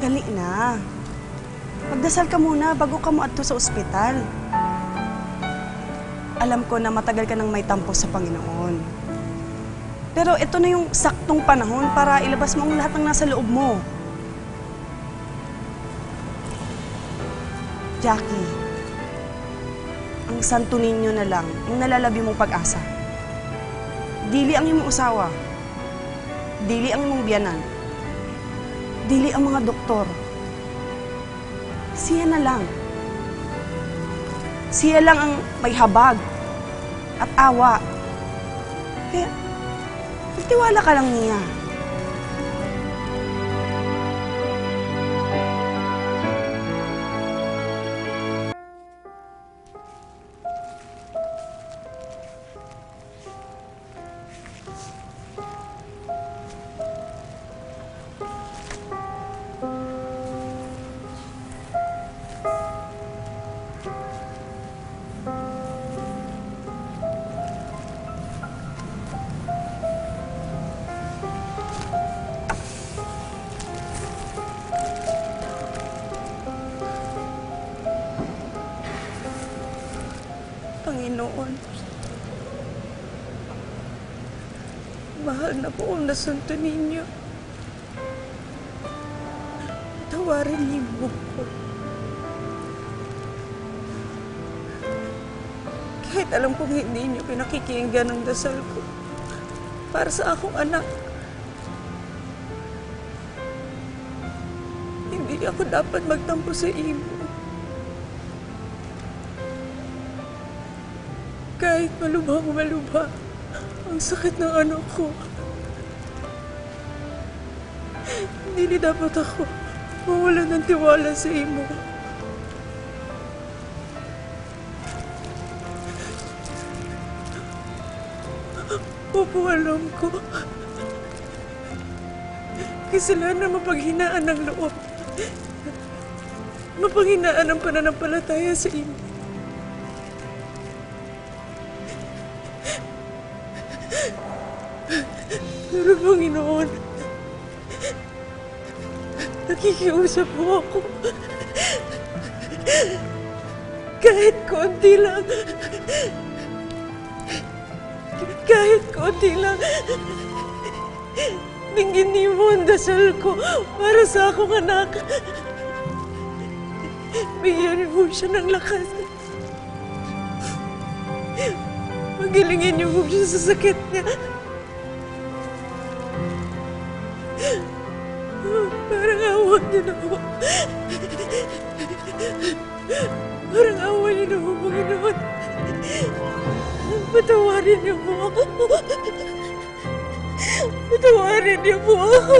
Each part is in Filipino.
Dali na. Magdasal ka muna bago ka mo sa ospital. Alam ko na matagal ka nang may tampo sa Panginoon. Pero ito na yung saktong panahon para ilabas mo ang lahat ng nasa loob mo. Jackie, ang santo ninyo na lang ang nalalabi mong pag-asa. Dili ang imong usawa. Dili ang imong biyanan. Dili ang mga doktor. Siya na lang. Siya lang ang may habag at awa. Kaya, magtiwala ka lang niya. Panginoon, mahal na ang nasunto ninyo. Tawarin niyo ko. Kahit alam kong hindi niyo pinakikinggan ang dasal ko para sa akong anak. Hindi ako dapat magtampo sa imo. Kahit malubhang malubha ang sakit ng anak ko. Hindi dapat ako mawalan ng tiwala sa imo. Opo, alam ko. Kasalanan mapaghinaan ng loob. Mapaghinaan ang pananampalataya sa imo. Pero Panginoon, nakikiusap po ako. Kahit konti lang, kahit konti lang, bigyan mo ang dasal ko para sa akong anak. Bigyan mo siya ng lakas. Magilingin niyo mo siya sa sakit niya. Parang awa niyo na po. Parang awa niyo na po, Panginoon. Patawarin niyo po ako. Patawarin niyo po ako.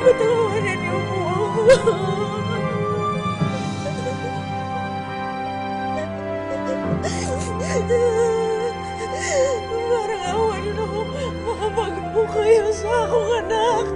Patawarin niyo po ako. Parang awa niyo na po kayo sa akong anak.